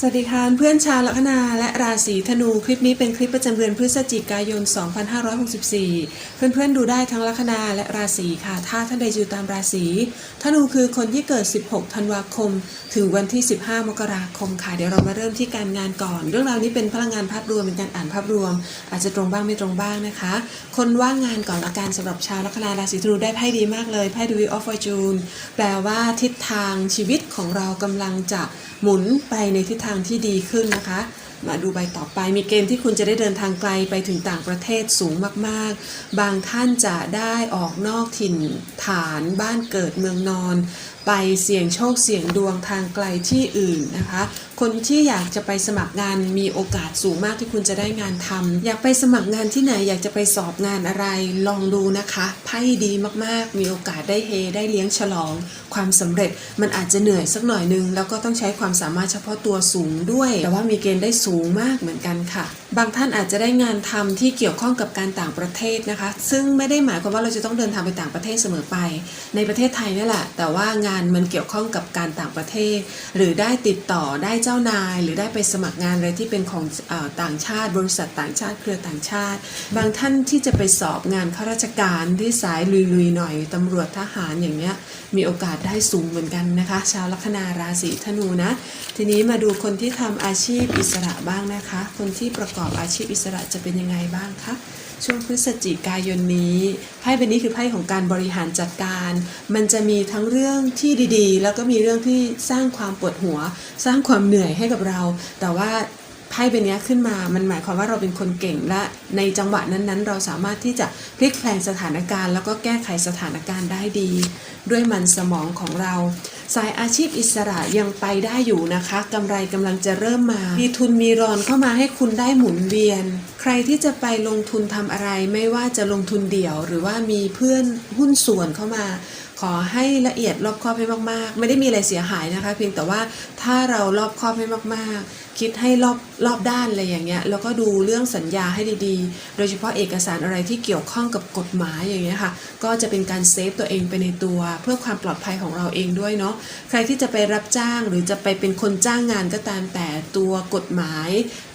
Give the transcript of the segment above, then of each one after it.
สวัสดีค่ะเพื่อนชาวลัคนาและราศีธนูคลิปนี้เป็นคลิปประจำเดือนพฤศจิกายน 2564 เพื่อนๆดูได้ทั้งลัคนาและราศีค่ะ ถ้าท่านใดอยู่ตามราศีธนูคือคนที่เกิด 16 ธันวาคม ถึงวันที่ 15 มกราคมค่ะ เดี๋ยวเรามาเริ่มที่การงานก่อน เรื่องราวนี้เป็นพลังงานภาพรวมเป็นการอ่านภาพรวม อาจจะตรงบ้างไม่ตรงบ้างนะคะ คนว่างงานก่อนอาการสำหรับชาวลัคนาราศีธนูได้ไพ่ดีมากเลยไพ่ The Wheel of Fortune แปลว่าทิศทางชีวิตของเรากำลังจะหมุนไปในทิศทางที่ดีขึ้นนะคะ มาดูใบต่อไปมีเกณฑ์ที่คุณจะได้เดินทางไกลไปถึงต่างประเทศสูงมากๆ บางท่านจะได้ออกนอกถิ่นฐานบ้านเกิดเมืองนอน ไปเสี่ยงโชคเสี่ยงดวงทางไกลที่อื่นนะคะ คนที่อยากจะไปสมัครงานมีโอกาสสูงมากที่คุณจะได้งานทำอยากไปสมัครงานที่ไหนอยากจะไปสอบงานอะไรลองดูนะคะไพ่ดีมากๆ มีโอกาสได้เฮได้เลี้ยงฉลอง ความสำเร็จมันอาจจะเหนื่อยสักหน่อยนึง แล้วก็ต้องใช้ความสามารถเฉพาะตัวสูงด้วย แต่ว่ามีเกณฑ์ได้สูงมากเหมือนกันค่ะ บางท่านอาจจะได้งานทำที่เกี่ยวข้องกับการต่างประเทศนะคะ ซึ่งไม่ได้หมายความว่าเราจะต้องเดินทางไปต่างประเทศเสมอไป ในประเทศไทยนี่แหละ แต่ว่างานมันเกี่ยวข้องกับการต่างประเทศ หรือได้ติดต่อได้เจ้านาย หรือได้ไปสมัครงานอะไรที่เป็นของออต่างชาติ บริษัทต่างชาติเครือต่างชาติ บางท่านที่จะไปสอบงานข้าราชการที่สายลุยๆหน่อยตำรวจทหารอย่างเงี้ยมีโอกาสได้สูงเหมือนกันนะคะ ชาวลัคนาราศีธนูนะ ทีนี้มาดูคนที่ทำอาชีพอิสระบ้างนะคะ คนที่ประกอบอาชีพอิสระจะเป็นยังไงบ้างคะช่วงพฤศจิกายนนี้ไพ่ใบนี้คือไพ่ของการบริหารจัดการ มันจะมีทั้งเรื่องที่ดีๆ แล้วก็มีเรื่องที่สร้างความปวดหัว สร้างความเหนื่อยให้กับเรา แต่ว่าไพ่ใบนี้ขึ้นมา มันหมายความว่าเราเป็นคนเก่งและในจังหวะนั้นๆ เราสามารถที่จะพลิกแปลงสถานการณ์ แล้วก็แก้ไขสถานการณ์ได้ดี ด้วยมันสมองของเรา สายอาชีพอิสระยังไปได้อยู่นะคะกำไรกำลังจะเริ่มมา มีทุนมีรอนเข้ามาให้คุณได้หมุนเวียน ใครที่จะไปลงทุนทำอะไรไม่ว่าจะลงทุนเดี่ยว หรือว่ามีเพื่อนหุ้นส่วนเข้ามา ขอให้ละเอียดรอบคอบให้มากๆ ไม่ได้มีอะไรเสียหายนะคะ เพียงแต่ว่าถ้าเรารอบคอบให้มากๆ คิดให้รอบรอบด้านอะไรอย่างเงี้ยแล้วก็ดูเรื่องสัญญาให้ดีๆ โดยเฉพาะเอกสารอะไรที่เกี่ยวข้องกับกฎหมายอย่างเงี้ยค่ะก็จะเป็นการเซฟตัวเองไปในตัวเพื่อความปลอดภัยของเราเองด้วยเนาะใครที่จะไปรับจ้างหรือจะไปเป็นคนจ้างงานก็ตามแต่ตัวกฎหมาย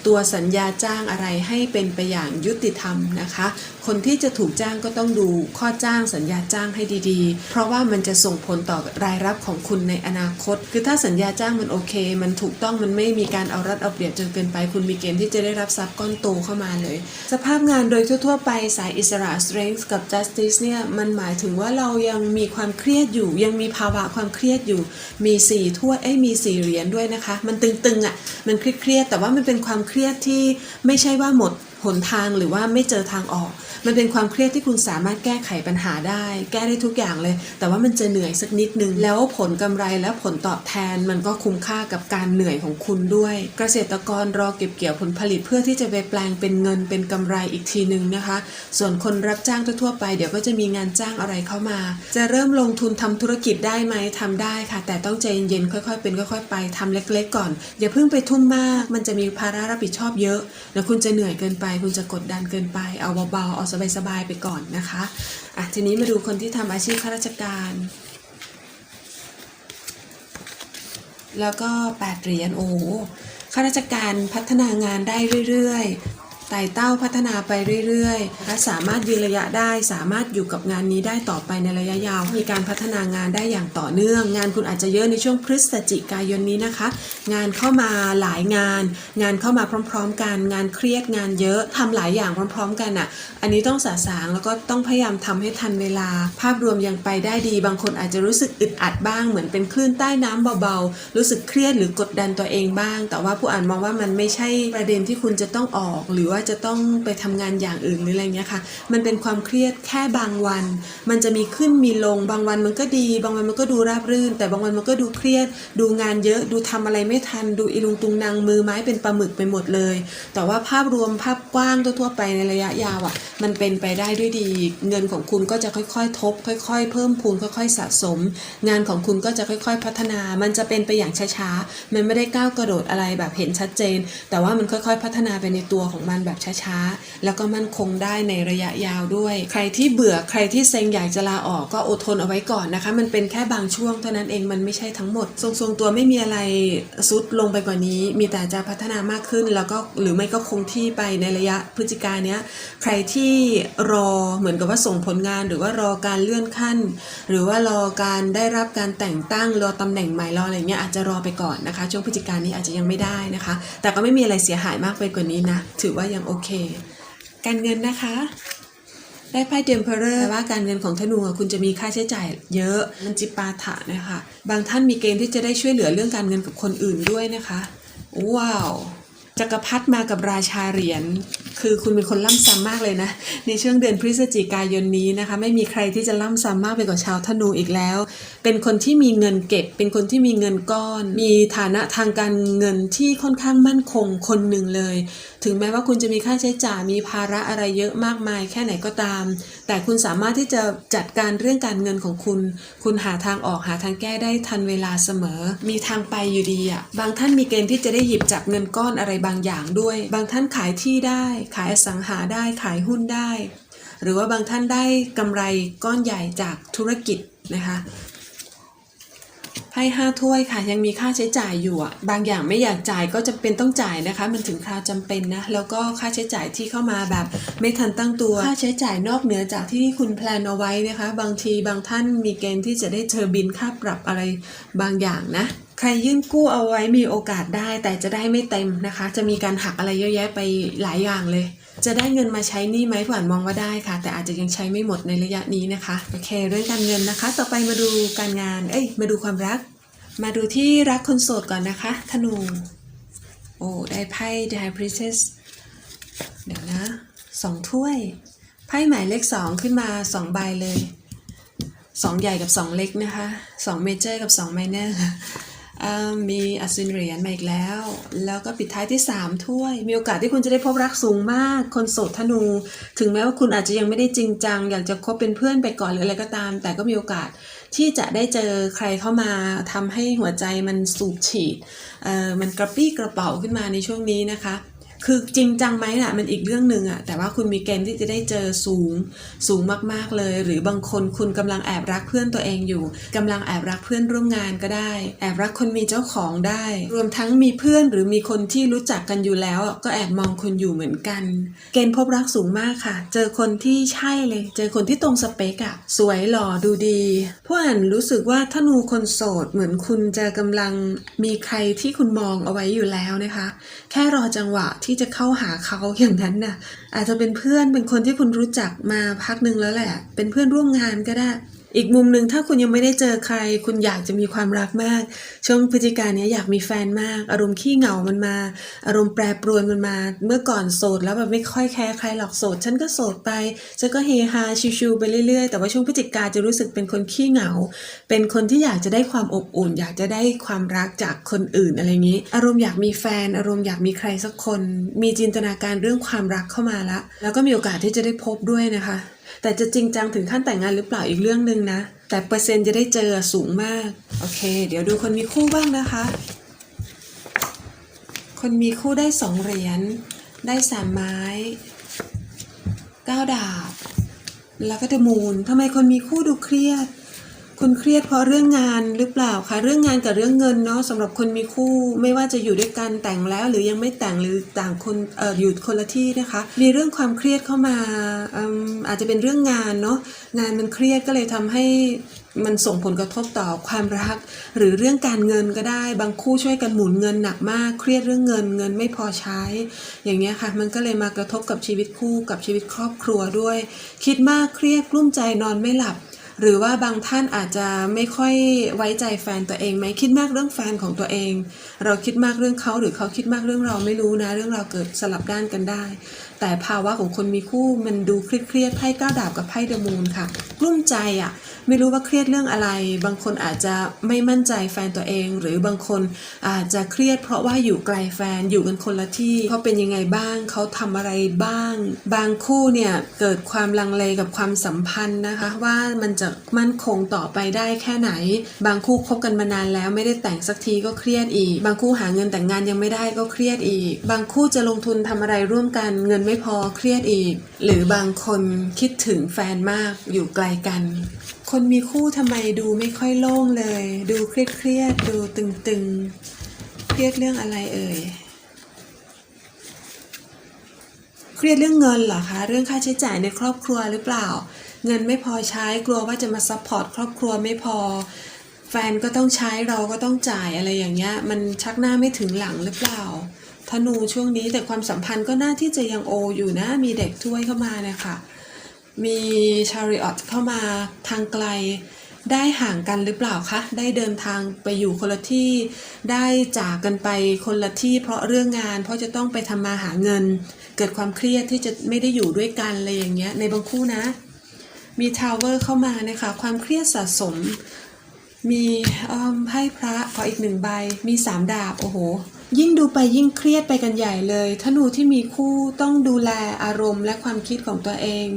ตัวสัญญาจ้างอะไรให้เป็นไปอย่างยุติธรรมนะคะ คนที่จะถูกจ้างก็ต้องดูข้อจ้างสัญญาจ้างให้ดีๆ เพราะว่ามันจะส่งผลต่อรายรับของคุณในอนาคต คือถ้าสัญญาจ้างมันโอเค มันถูกต้องมันไม่มีการเอารัดเอาเปรียบจนเกินไป คุณมีเกณฑ์ที่จะได้รับทรัพย์ก้อนโตเข้ามาเลย สภาพงานโดยทั่วๆไปสายอิสระ strength กับ justice เนี่ยมันหมายถึงว่าเรายังมีความเครียดอยู่ ยังมีภาวะความเครียดอยู่มีสี่วเอ้ยมีสี่เหรียญด้วยนะคะ มันตึงๆอะมันเครียดๆแต่ว่ามันเป็นความเครียดที่ไม่ใช่ว่าหมด หนทางหรือว่าไม่เจอทางออก มันเป็นความเครียดที่คุณสามารถแก้ไขปัญหาได้ แก้ได้ทุกอย่างเลย แต่ว่ามันจะเหนื่อยสักนิดนึง แล้วผลกำไรและผลตอบแทนมันก็คุ้มค่ากับการเหนื่อยของคุณด้วย เกษตรกรรอเก็บเกี่ยวผลผลิตเพื่อที่จะไปแปลงเป็นเงินเป็นกำไรอีกทีนึงนะคะ ส่วนคนรับจ้างทั่วไปเดี๋ยวก็จะมีงานจ้างอะไรเข้ามา จะเริ่มลงทุนทำธุรกิจได้ไหมทำได้ค่ะ แต่ต้องใจเย็นๆค่อยๆ เป็นค่อยๆ ไปทำเล็ก ๆ ก่อน อย่าเพิ่งไปทุ่มมาก มันจะมีภาระรับผิดชอบเยอะแล้วคุณจะเหนื่อยเกินไปคุณจะกดดันเกินไป เอาเบาๆ เอาสบายๆไปก่อนนะคะอะทีนี้มาดูคนที่ทำอาชีพข้าราชการ แล้วก็แปดเหรียญโอ้ข้าราชการพัฒนางานได้เรื่อยๆ ไต่เต้าพัฒนาไปเรื่อยๆนะคะสามารถยืนระยะได้ สามารถอยู่กับงานนี้ได้ต่อไปในระยะยาว มีการพัฒนางานได้อย่างต่อเนื่อง งานคุณอาจจะเยอะในช่วงพฤศจิกายนนี้นะคะ งานเข้ามาหลายงาน งานเข้ามาพร้อม ๆ กัน งานเครียดงานเยอะทำหลายอย่างพร้อม ๆ กันอะ อันนี้ต้องสะสางแล้วก็ต้องพยายามทำให้ทันเวลา ภาพรวมยังไปได้ดี บางคนอาจจะรู้สึกอึดอัดบ้าง เหมือนเป็นคลื่นใต้น้ำเบาๆ รู้สึกเครียดหรือกดดันตัวเองบ้าง แต่ว่าผู้อ่านมองว่ามันไม่ใช่ประเด็นที่คุณจะต้องออกหรือว่าจะต้องไปทำงานอย่างอื่นหรืออะไรเงี้ยค่ะ มันเป็นความเครียดแค่บางวัน มันจะมีขึ้นมีลง บางวันมันก็ดี บางวันมันก็ดูราบรื่น แต่บางวันมันก็ดูเครียด ดูงานเยอะ ดูทำอะไรไม่ทัน ดูอีลุงตุงนางมือไม้เป็นปลาหมึกไปหมดเลย แต่ว่าภาพรวมภาพกว้างทั่วๆไปในระยะยาวอะ มันเป็นไปได้ด้วยดี เงินของคุณก็จะค่อยๆ ทบ ค่อยๆ เพิ่มพูนค่อย ๆ สะสม งานของคุณก็จะค่อย ๆ พัฒนา มันจะเป็นไปอย่างช้าๆ มันไม่ได้ก้าวกระโดดอะไรแบบเห็นชัดเจน แต่ว่ามันค่อย ๆ พัฒนาไปในตัวของมันแบบแบบช้าๆ แล้วก็มั่นคงได้ในระยะยาวด้วย ใครที่เบื่อใครที่เซ็งอยากจะลาออกก็อดทนเอาไว้ก่อนนะคะ มันเป็นแค่บางช่วงเท่านั้นเองมันไม่ใช่ทั้งหมด ทรงๆตัวไม่มีอะไรซุดลงไปกว่านี้ มีแต่จะพัฒนามากขึ้นแล้วก็หรือไม่ก็คงที่ไปในระยะพฤศจิกาเนี้ยใครที่รอเหมือนกับว่าส่งผลงานหรือว่ารอการเลื่อนขั้น หรือว่ารอการได้รับการแต่งตั้งรอตำแหน่งใหม่รออะไรเงี้ยอาจจะรอไปก่อนนะคะ ช่วงพฤศจิกายนนี้อาจจะยังไม่ได้นะคะ แต่ก็ไม่มีอะไรเสียหายมากไปกว่านี้นะถือว่ายังโอเค การเงินนะคะ ได้ไพ่เดมเพอเรอร์ว่าการเงินของธนูคุณจะมีค่าใช้จ่ายเยอะ มันจิปาถะนะคะ บางท่านมีเกณฑ์ที่จะได้ช่วยเหลือเรื่องการเงินกับคนอื่นด้วยนะคะ ว้าว จักรพรรดิมากับราชาเหรียญคือคุณเป็นคนล่ำซ้ำมากเลยนะ ในช่วงเดือนพฤศจิกายนนี้นะคะ ไม่มีใครที่จะล่ำซ้ำมากไปกว่าชาวธนูอีกแล้ว เป็นคนที่มีเงินเก็บ เป็นคนที่มีเงินก้อน มีฐานะทางการเงินที่ค่อนข้างมั่นคงคนหนึ่งเลย ถึงแม้ว่าคุณจะมีค่าใช้จ่ายมีภาระอะไรเยอะมากมาย แค่ไหนก็ตาม แต่คุณสามารถที่จะจัดการเรื่องการเงินของคุณ คุณหาทางออกหาทางแก้ได้ทันเวลาเสมอ มีทางไปอยู่ดีอะบางท่านมีเกณฑ์ที่จะได้หยิบจับเงินก้อนอะไรบางางอย่างด้วย บางท่านขายที่ได้ ขายอสังหาได้ขายหุ้นได้ หรือว่าบางท่านได้กำไรก้อนใหญ่จากธุรกิจนะคะไพ่ห้าถ้วยค่ะยังมีค่าใช้จ่ายอยู่อะบางอย่างไม่อยากจ่ายก็จำเป็นต้องจ่ายนะคะ มันถึงคราวจำเป็นนะ แล้วก็ค่าใช้จ่ายที่เข้ามาแบบ ไม่ทันตั้งตัว ค่าใช้จ่ายนอกเหนือจากที่คุณแพลนเอาไว้นะคะ บางทีบางท่านมีเกณฑ์ที่จะได้เจอบินค่าปรับอะไรบางอย่างนะ ใครยื่นกู้เอาไว้มีโอกาสได้ แต่จะได้ไม่เต็มนะคะ จะมีการหักอะไรเยอะแยะไปหลายอย่างเลย จะได้เงินมาใช้นี่ไหมผ่านมองว่าได้ค่ะ แต่อาจจะยังใช้ไม่หมดในระยะนี้นะคะโอเค เรื่องการเงินนะคะ ต่อไปมาดูการงาน เอ้ยมาดูความรัก มาดูที่รักคนโสดก่อนนะคะธนูโอ้ได้ไพ่ The High Priestess เดี๋ยวนะสองถ้วยไพ่หมายเลขสองขึ้นมาสองใบเลยสองใหญ่กับสองเล็กนะคะสองเมเจอร์กับสองไมเนอร์ มีอัศวินเหรียญมาอีกแล้ว แล้วก็ปิดท้ายที่ 3 ถ้วย มีโอกาสที่คุณจะได้พบรักสูงมาก คนโสดธนู ถึงแม้ว่าคุณอาจจะยังไม่ได้จริงจัง อยากจะคบเป็นเพื่อนไปก่อนหรืออะไรก็ตาม แต่ก็มีโอกาสที่จะได้เจอใครเข้ามาทำให้หัวใจมันสูบฉีดเอ่อมันกระปี้กระเป๋าขึ้นมาในช่วงนี้นะคะ คือจริงจังไหมน่ะมันอีกเรื่องหนึ่งอะแต่ว่าคุณมีเกณฑ์ที่จะได้เจอสูงสูงมากๆเลย หรือบางคนคุณกำลังแอบรักเพื่อนตัวเองอยู่กำลังแอบรักเพื่อนร่วมงานก็ได้ แอบรักคนมีเจ้าของได้ รวมทั้งมีเพื่อนหรือมีคนที่รู้จักกันอยู่แล้ว ก็แอบมองคุณอยู่เหมือนกัน เกณฑ์พบรักสูงมากค่ะ เจอคนที่ใช่เลย เจอคนที่ตรงสเปกอะสวยหล่อดูดีพราะอ่านรู้สึกว่าถ้านูคนโสดเหมือนคุณจะกำลังมีใครที่คุณมองเอาไว้อยู่แล้วนะคะ แค่รอจังหวะที่ที่จะเข้าหาเขาอย่างนั้นน่ะ อาจจะเป็นเพื่อนเป็นคนที่คุณรู้จักมาพักหนึ่งแล้วแหละ เป็นเพื่อนร่วมงานก็ได้ อีกมุมหนึ่งถ้าคุณยังไม่ได้เจอใคร คุณอยากจะมีความรักมาก ช่วงพฤศจิกายนเนี้ยอยากมีแฟนมาก อารมณ์ขี้เหงามันมา อารมณ์แปรปรวนมันมา เมื่อก่อนโสดแล้วแบบไม่ค่อยแคร์ใครหรอกโสด ฉันก็โสดไปฉันก็เฮฮาชิวๆไปเรื่อยๆ แต่ว่าช่วงพฤศจิกาจะรู้สึกเป็นคนขี้เหงา เป็นคนที่อยากจะได้ความอบอุ่น อยากจะได้ความรักจากคนอื่นอะไรอย่างนี้ อารมณ์อยากมีแฟน อารมณ์อยากมีใครสักคน มีจินตนาการเรื่องความรักเข้ามาละแล้วก็มีโอกาสที่จะได้พบด้วยนะคะ แต่จะจริงจังถึงขั้นแต่งงานหรือเปล่าอีกเรื่องหนึ่งนะ แต่เปอร์เซ็นต์จะได้เจอสูงมาก โอเค เดี๋ยวดูคนมีคู่บ้างนะคะ คนมีคู่ได้สองเหรียญ ได้สามไม้เก้าดาบ แล้วก็เดอะมูนทำไมคนมีคู่ดูเครียด คุณเครียดเพราะเรื่องงานหรือเปล่าคะเรื่องงานกับเรื่องเงินเนาะสำหรับคนมีคู่ไม่ว่าจะอยู่ด้วยกันแต่งแล้ว หรือยังไม่แต่งหรือต่างคนอออยู่คนละที่นะคะ มีเรื่องความเครียดเข้ามาอืมอาจจะเป็นเรื่องงานเนาะงานมันเครียดก็เลยทำให้มันส่งผลกระทบต่อความรัก หรือเรื่องการเงินก็ได้ บางคู่ช่วยกันหมุนเงินหนักมาก เครียดเรื่องเงินเงินไม่พอใช้ อย่างเงี้ยค่ะ มันก็เลยมากระทบกับชีวิตคู่กับชีวิตครอบครัวด้วย คิดมากเครียดกลุ้มใจนอนไม่หลับ หรือว่าบางท่านอาจจะไม่ค่อยไว้ใจแฟนตัวเองไหมคิดมากเรื่องแฟนของตัวเอง เราคิดมากเรื่องเขาหรือเขาคิดมากเรื่องเราไม่รู้นะ เรื่องเราเกิดสลับด้านกันได้ แต่ภาวะของคนมีคู่มันดูเครียดๆไพ่ก้าวดาบกับไพ่เดมูนค่ะกลุ้มใจอะ ไม่รู้ว่าเครียดเรื่องอะไร บางคนอาจจะไม่มั่นใจแฟนตัวเอง หรือบางคนอาจจะเครียด เพราะว่าอยู่ไกลแฟนอยู่กันคนละที่เขาเป็นยังไงบ้างเขาทำอะไรบ้าง บางคู่เนี่ยเกิดความลังเลกับความสัมพันธ์นะคะ ว่ามันจะมั่นคงต่อไปได้แค่ไหน บางคู่คบกันมานานแล้วไม่ได้แต่งสักทีก็เครียดอีก บางคู่หาเงินแต่งงานยังไม่ได้ก็เครียดอีก บางคู่จะลงทุนทำอะไรร่วมกันเงินไม่พอเครียดอีก หรือบางคนคิดถึงแฟนมากอยู่ไกลกัน คนมีคู่ทำไมดูไม่ค่อยโล่งเลย ดูเครียดเครียดๆดูตึงๆ เครียดเรื่องอะไรเอ่ย เครียดเรื่องเงินเหรอคะ เรื่องค่าใช้จ่ายในครอบครัวหรือเปล่า เงินไม่พอใช้กลัวว่าจะมาซัพพอร์ตครอบครัวไม่พอ แฟนก็ต้องใช้เราก็ต้องจ่ายอะไรอย่างเงี้ย มันชักหน้าไม่ถึงหลังหรือเปล่าธนูช่วงนี้แต่ความสัมพันธ์ก็น่าที่จะยังโออยู่นะ มีเด็กช่วยเข้ามาเนี่ยค่ะ มีชาริออตเข้ามาทางไกล ได้ห่างกันหรือเปล่าคะ ได้เดินทางไปอยู่คนละที่ ได้จากกันไปคนละที่ เพราะเรื่องงาน เพราะจะต้องไปทำมาหาเงิน เกิดความเครียดที่จะไม่ได้อยู่ด้วยกันอะไรอย่างเงี้ย ในบางคู่นะ มีทาวเวอร์เข้ามานะคะ ความเครียดสะสม มีอิ่มไพ่พระขออีกหนึ่งใบ มีสามดาบ โอ้โหยิ่งดูไปยิ่งเครียดไปกันใหญ่เลยธนูที่มีคู่ต้องดูแลอารมณ์และความคิดของตัวเอง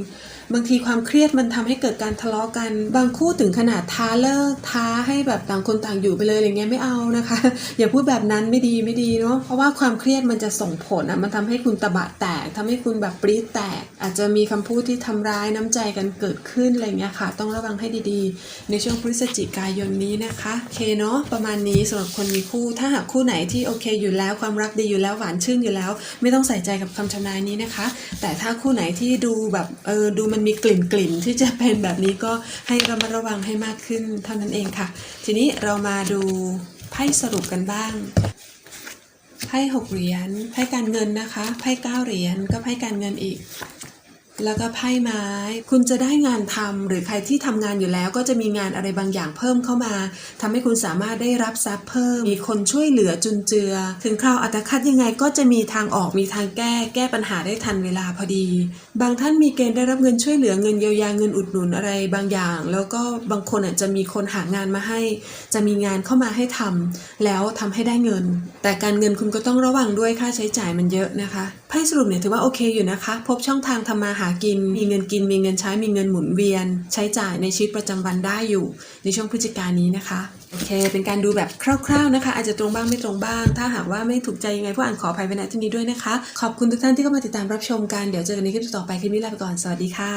บางทีความเครียดมันทำให้เกิดการทะเลาะกัน บางคู่ถึงขนาดท้าเลิกท้าให้แบบต่างคนต่างอยู่ไปเลยอะไรเงี้ยไม่เอานะคะ อย่าพูดแบบนั้นไม่ดีไม่ดีเนาะเพราะว่าความเครียดมันจะส่งผลอะมันทำให้คุณตะบะแตกทำให้คุณแบบปรี๊ดแตก อาจจะมีคำพูดที่ทำร้ายน้ำใจกันเกิดขึ้นอะไรเงี้ยค่ะ ต้องระวังให้ดีๆ ในช่วงพฤศจิกายนนี้นะคะโอเคเนาะประมาณนี้สำหรับคนมีคู่ถ้าหากคู่ไหนที่โอเคอยู่แล้วความรักดีอยู่แล้วหวานชื่นอยู่แล้ว ไม่ต้องใส่ใจกับคำทำนายนี้นะคะ แต่ถ้าคู่ไหนที่ดูแบบเออดูมันมีกลิ่นกลิ่นๆที่จะเป็นแบบนี้ก็ให้ระมัดระวังให้มากขึ้นเท่านั้นเองค่ะ ทีนี้เรามาดูไพ่สรุปกันบ้างไพ่หกเหรียญไพ่การเงินนะคะไพ่เก้าเหรียญก็ไพ่การเงินอีก แล้วก็ไพ่ไม้ คุณจะได้งานทำหรือใครที่ทำงานอยู่แล้ว ก็จะมีงานอะไรบางอย่างเพิ่มเข้ามาทำให้คุณสามารถได้รับทรัพย์เพิ่ม มีคนช่วยเหลือจุนเจือ ถึงคราวอัตคัดยังไงก็จะมีทางออกมีทางแก้ แก้ปัญหาได้ทันเวลาพอดี บางท่านมีเกณฑ์ได้รับเงินช่วยเหลือเงินเยียวยาเงินอุดหนุนอะไรบางอย่าง แล้วก็บางคนอาจจะมีคนหางานมาให้ จะมีงานเข้ามาให้ทำแล้วทำให้ได้เงิน แต่การเงินคุณก็ต้องระวังด้วยค่าใช้จ่ายมันเยอะนะคะไพ่สรุปเนี่ยถือว่าโอเคอยู่นะคะ พบช่องทางทำมาหากิน มีเงินกิน มีเงินใช้ มีเงินหมุนเวียน ใช้จ่ายในชีวิตประจำวันได้อยู่ ในช่วงพฤศจิกายนนี้นะคะ โอเค เป็นการดูแบบคร่าวๆนะคะ อาจจะตรงบ้างไม่ตรงบ้าง ถ้าหากว่าไม่ถูกใจยังไงผู้อ่านขออภัยไปณที่นี้ด้วยนะคะ ขอบคุณทุกท่านที่เข้ามาติดตามรับชมกัน เดี๋ยวเจอกันในคลิปต่อไป คลิปนี้ลาไปก่อน สวัสดีค่ะ